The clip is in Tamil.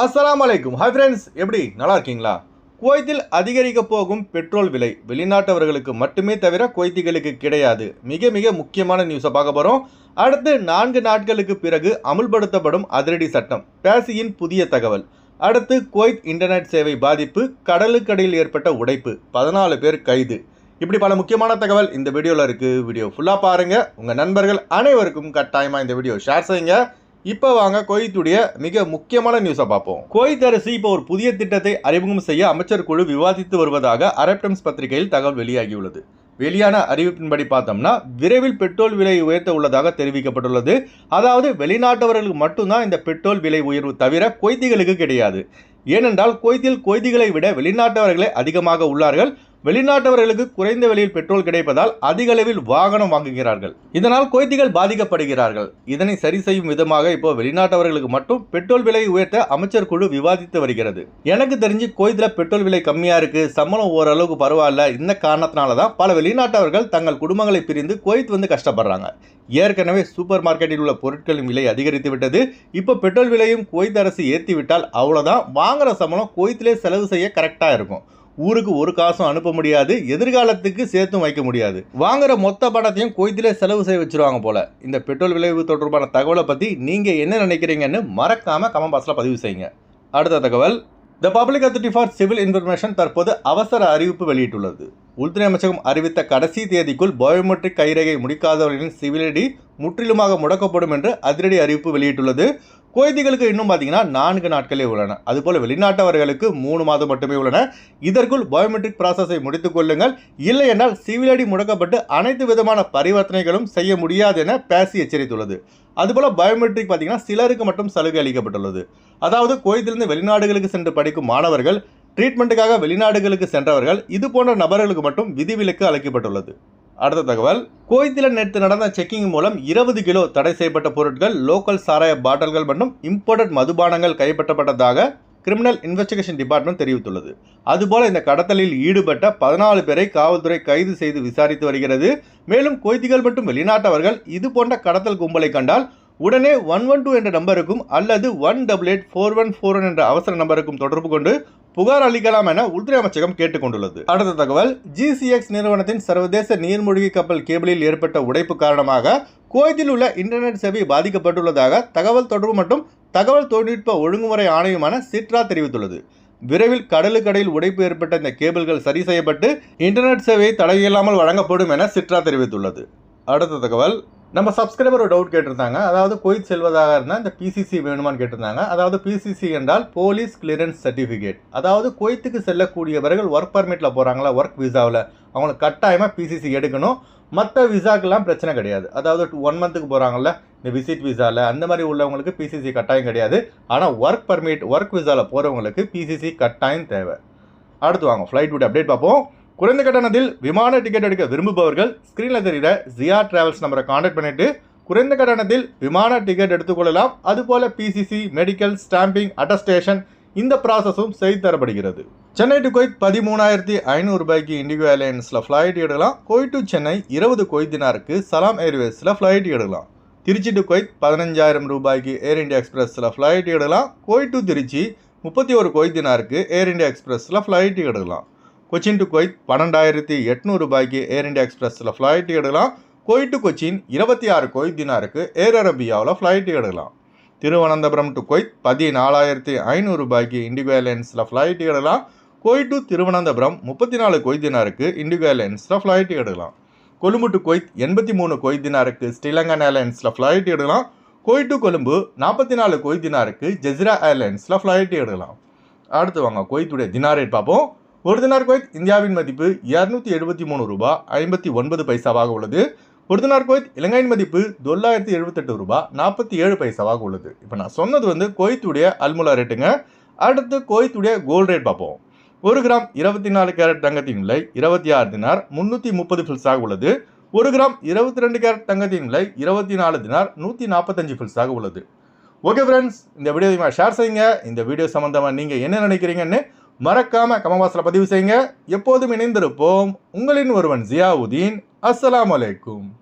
அஸ்லாம் அலைக்கும் ஹாய் ஃப்ரெண்ட்ஸ் எப்படி? நல்லா இருக்கீங்களா? குவைத்தில் அதிகரிக்க போகும் பெட்ரோல் விலை வெளிநாட்டவர்களுக்கு மட்டுமே தவிர குவைத்திகளுக்கு கிடையாது. மிக மிக முக்கியமான நியூஸை பார்க்க போகிறோம் அடுத்து நான்கு நாட்களுக்கு பிறகு அமுல்படுத்தப்படும் அதிரடி சட்டம். பேசியின் புதிய தகவல். அடுத்து குவைத் இன்டர்நெட் சேவை பாதிப்பு கடலுக்கடியில் ஏற்பட்ட உடைப்பு. பதினாலு பேர் கைது. இப்படி பல முக்கியமான தகவல் இந்த வீடியோவில் இருக்குது வீடியோ ஃபுல்லாக பாருங்கள் உங்கள் நண்பர்கள் அனைவருக்கும் கட்டாயமாக இந்த வீடியோ ஷேர் செய்யுங்க. இப்போ வாங்க கோயத்துடைய மிக முக்கியமான நியூஸை பார்ப்போம். கோயத் அரசு இப்போ ஒரு புதிய திட்டத்தை அறிமுகம் செய்ய அமைச்சர் குழு விவாதித்து வருவதாக அரப் டைம்ஸ் பத்திரிகையில் தகவல் வெளியாகியுள்ளது. வெளியான அறிவிப்பின்படி பார்த்தோம்னா விரைவில் பெட்ரோல் விலை உயர்த்த உள்ளதாக தெரிவிக்கப்பட்டுள்ளது. அதாவது வெளிநாட்டவர்களுக்கு மட்டும்தான் இந்த பெட்ரோல் விலை உயர்வு தவிர கொய்திகளுக்கு கிடையாது. ஏனென்றால் கொய்தியில் கொய்திகளை விட வெளிநாட்டவர்களே அதிகமாக உள்ளார்கள். வெளிநாட்டவர்களுக்கு குறைந்த விலையில் பெட்ரோல் கிடைப்பதால் அதிக அளவில் வாகனம் வாங்குகிறார்கள். இதனால் குவைத்திகள் பாதிக்கப்படுகிறார்கள். இதனை சரி செய்யும் விதமாக இப்போ வெளிநாட்டவர்களுக்கு மட்டும் பெட்ரோல் விலை உயர்த்த அமைச்சர் குழு விவாதித்து வருகிறது. எனக்கு தெரிஞ்சு குவைத்தில் பெட்ரோல் விலை கம்மியா இருக்கு சம்பளம் ஓரளவுக்கு பரவாயில்ல இந்த காரணத்தினால தான் பல வெளிநாட்டவர்கள் தங்கள் குடும்பங்களை பிரிந்து குவைத் வந்து கஷ்டப்படுறாங்க. ஏற்கனவே சூப்பர் மார்க்கெட்டில் உள்ள பொருட்களின் விலை அதிகரித்து விட்டது. இப்போ பெட்ரோல் விலையும் குவைத் அரசு ஏற்றி விட்டால் அவ்வளோதான் வாங்குற சம்பளம் குவைத்திலே செலவு செய்ய கரெக்டாக இருக்கும். ஊருக்கு ஒரு காசும் அனுப்ப முடியாது எதிர்காலத்துக்கு சேர்த்தும் வைக்க முடியாது. வாங்குற மொத்த பணத்தையும் கோயத்திலே செலவு செய்ய வச்சிருவாங்க போல. இந்த பெட்ரோல் விளைவு தொடர்பான தகவலை பற்றி நீங்கள் என்ன நினைக்கிறீங்கன்னு மறக்காம கமெண்ட் பாக்ஸில் பதிவு செய்யுங்க. அடுத்த தகவல் the public authority for civil information தற்போது அவசர அறிவிப்பு வெளியிட்டுள்ளது. உள்துறை அமைச்சகம் அறிவித்த கடைசி தேதிக்குள் பயோமெட்ரிக் கைரேகை முடிக்காதவர்களின் சிவிலடி முற்றிலுமாக முடக்கப்படும் என்று அதிரடி அறிவிப்பு வெளியிட்டுள்ளது. குவைத்திகளுக்கு இன்னும் பார்த்தீங்கன்னா நான்கு நாட்களே உள்ளன. அதுபோல் வெளிநாட்டவர்களுக்கு மூணு மாதம் மட்டுமே உள்ளன. இதற்குள் பயோமெட்ரிக் ப்ராசஸை முடித்துக் கொள்ளுங்கள். இல்லை என்றால் சிவிலடி முடக்கப்பட்டு அனைத்து விதமான பரிவர்த்தனைகளும் செய்ய முடியாது என பேசி எச்சரித்துள்ளது. அதுபோல் பயோமெட்ரிக் பார்த்தீங்கன்னா சிலருக்கு மட்டும் சலுகை அளிக்கப்பட்டுள்ளது. அதாவது குவைத்திலிருந்து வெளிநாடுகளுக்கு சென்று படிக்கும் மாணவர்கள் ட்ரீட்மெண்ட்டுக்காக வெளிநாடுகளுக்கு சென்றவர்கள் இது போன்ற நபர்களுக்கு மட்டும் விதிவிலக்கு அளிக்கப்பட்டுள்ளது. அடுத்த தகவல் கோயத்தில் நேற்று நடந்த செக்கிங் மூலம் இருபது கிலோ தடை செய்யப்பட்ட பொருட்கள் லோக்கல் சாராய பாட்டில்கள் மற்றும் இம்போர்ட்டட் மதுபானங்கள் கைப்பற்றப்பட்டதாக கிரிமினல் இன்வெஸ்டிகேஷன் டிபார்ட்மெண்ட் தெரிவித்துள்ளது. அதுபோல இந்த கடத்தலில் ஈடுபட்ட பதினாலு பேரை காவல்துறை கைது செய்து விசாரித்து வருகிறது. மேலும் கொய்திகள் மற்றும் வெளிநாட்டவர்கள் இது போன்ற கடத்தல் கும்பலை கண்டால் உடனே ஒன் ஒன் டூ என்ற நம்பருக்கும் அல்லது one double eight four one four one என்ற அவசர நம்பருக்கும் தொடர்பு கொண்டு புகார் அளிக்கலாம் என உள்துறை அமைச்சகம் கேட்டுக்கொண்டுள்ளது. அடுத்த தகவல் ஜிசிஎக்ஸ் நிறுவனத்தின் சர்வதேச நீர்மூழ்கி கப்பல் கேபிளில் ஏற்பட்ட உடைப்பு காரணமாக குவைத்தில் உள்ள இன்டர்நெட் சேவை பாதிக்கப்பட்டுள்ளதாக தகவல் தொடர்பு மற்றும் தகவல் தொழில்நுட்ப ஒழுங்குமுறை ஆணையமான சிட்ரா தெரிவித்துள்ளது. விரைவில் கடலுக்கடையில் உடைப்பு ஏற்பட்ட இந்த கேபிள்கள் சரி செய்யப்பட்டு இன்டர்நெட் சேவையை தடையில்லாமல் வழங்கப்படும் என சிட்ரா தெரிவித்துள்ளது. அடுத்த தகவல் நம்ம சப்ஸ்கிரைபர் ஒரு டவுட் கேட்டிருந்தாங்க. அதாவது குவைத் செல்வதாக இருந்தால் இந்த பிசிசி வேணுமான்னு கேட்டிருந்தாங்க. அதாவது பிசிசி என்றால் போலீஸ் கிளியரன்ஸ் சர்டிஃபிகேட் அதாவது குவைத்துக்கு செல்லக்கூடியவர்கள் ஒர்க் பர்மிட்டில் போகிறாங்களா ஒர்க் விசாவில் அவங்களுக்கு கட்டாயமாக பிசிசி எடுக்கணும். மற்ற விசாக்கெல்லாம் பிரச்சனை கிடையாது. அதாவது ஒன் மந்த்துக்கு போகிறாங்கல்ல இந்த விசிட் விசாவில் அந்த மாதிரி உள்ளவங்களுக்கு பிசிசி கட்டாயம் கிடையாது. ஆனால் ஒர்க் பர்மிட் ஒர்க் விசாவில் போகிறவங்களுக்கு பிசிசி கட்டாயம் தேவை. அடுத்து வாங்க ஃப்ளைட் விட்டு அப்டேட் பார்ப்போம். குறைந்த கட்டணத்தில் விமான டிக்கெட் எடுக்க விரும்புபவர்கள் ஸ்க்ரீனில் தெரிகிற ஜியா டிராவல்ஸ் நம்பரை காண்டாக்ட் பண்ணிட்டு குறைந்த கட்டணத்தில் விமான டிக்கெட் எடுத்துக்கொள்ளலாம் அதுபோல பிசிசி மெடிக்கல் ஸ்டாம்பிங் அட்டஸ்டேஷன் இந்த ப்ராசஸும் செய்து தரப்படுகிறது சென்னை டு கொய்த் பதிமூணாயிரத்தி ஐநூறு ரூபாய்க்கு இண்டிகோ ஏர்லைன்ஸில் ஃப்ளைட் எடுக்கலாம். கொய்த் டு சென்னை இருபது கொய்த் தினாருக்கு சலாம் ஏர்வேஸில் ஃப்ளைட் எடுக்கலாம். திருச்சி டு கொய்த் பதினஞ்சாயிரம் ரூபாய்க்கு ஏர் இண்டியா எக்ஸ்பிரஸில் ஃப்ளைட் எடுக்கலாம். கொய்த் டு திருச்சி முப்பத்தி ஒரு கொய்த் தினாருக்கு ஏர் இந்தியா எக்ஸ்பிரஸில் ஃப்ளைட் எடுக்கலாம். கொச்சின் டு கொய்த் பன்னெண்டாயிரத்தி எட்நூறு ரூபாய்க்கு ஏர் இந்தியா எக்ஸ்பிரஸில் ஃப்ளைட் எடுக்கலாம். கொய்ட் டு கொச்சின் இருபத்தி ஆறு கொய்த் தினாருக்கு ஏர் அரபியாவில் ஃப்ளைட் எடுக்கலாம். திருவனந்தபுரம் டு கொய்த் பதினாலாயிரத்தி ஐநூறு ரூபாய்க்கு இண்டிகோ ஏர்லைன்ஸில் ஃப்ளைட் எடுக்கலாம். கொய்ட் டு திருவனந்தபுரம் முப்பத்தி நாலு கொய்த் தினாருக்கு இண்டிகோ ஏர்லைன்ஸில் ஃப்ளைட் எடுக்கலாம். கொழும்பு டு கொய்த் எண்பத்தி மூணு கொய்த் தினாருக்கு ஸ்ரீலங்கன் ஏர்லைன்ஸில் ஃப்ளைட் எடுக்கலாம். கொய்ட் டு கொழும்பு நாற்பத்தி நாலு கொய்த் தினாருக்கு ஜெசிரா ஏர்லைன்ஸில் ஃப்ளைட் எடுக்கலாம். அடுத்து வாங்க கொய்த்துடைய தினார் ரேட் பார்ப்போம். ஒரு தினார் குவைத் இந்தியாவின் மதிப்பு இரநூத்தி எழுபத்தி மூணு ரூபாய் ஐம்பத்தி ஒன்பது பைசாவாக உள்ளது. ஒரு தினார் குவைத் இலங்கையின் மதிப்பு தொள்ளாயிரத்தி எழுபத்தெட்டு ரூபாய் நாற்பத்தி ஏழு பைசாவாக உள்ளது. இப்போ நான் சொன்னது வந்து கோயத்துடைய அல்முலா ரேட்டுங்க அடுத்து கோயத்துடைய கோல்டு ரேட் பார்ப்போம். ஒரு கிராம் இருபத்தி நாலு கேரட் தங்கத்தின் விலை இருபத்தி ஆறு தினார் முந்நூற்றி முப்பது ஃபில்ஸாக உள்ளது. ஒரு கிராம் இருபத்தி ரெண்டு கேரட் தங்கத்தின் விலை இருபத்தி நாலு தினார் நூற்றி நாற்பத்தஞ்சு ஃபில்ஸாக உள்ளது. ஓகே ஃப்ரெண்ட்ஸ் இந்த வீடியோ ஷேர் செய்யுங்க. இந்த வீடியோ சம்மந்தமாக நீங்கள் என்ன நினைக்கிறீங்கன்னு மறக்காம கமவாசல பதிவு செய்யுங்க. எப்போதும் இணைந்திருப்போம். உங்களின் ஒருவன் ஜியாவுதீன். அஸ்ஸலாம் அலைக்கும்.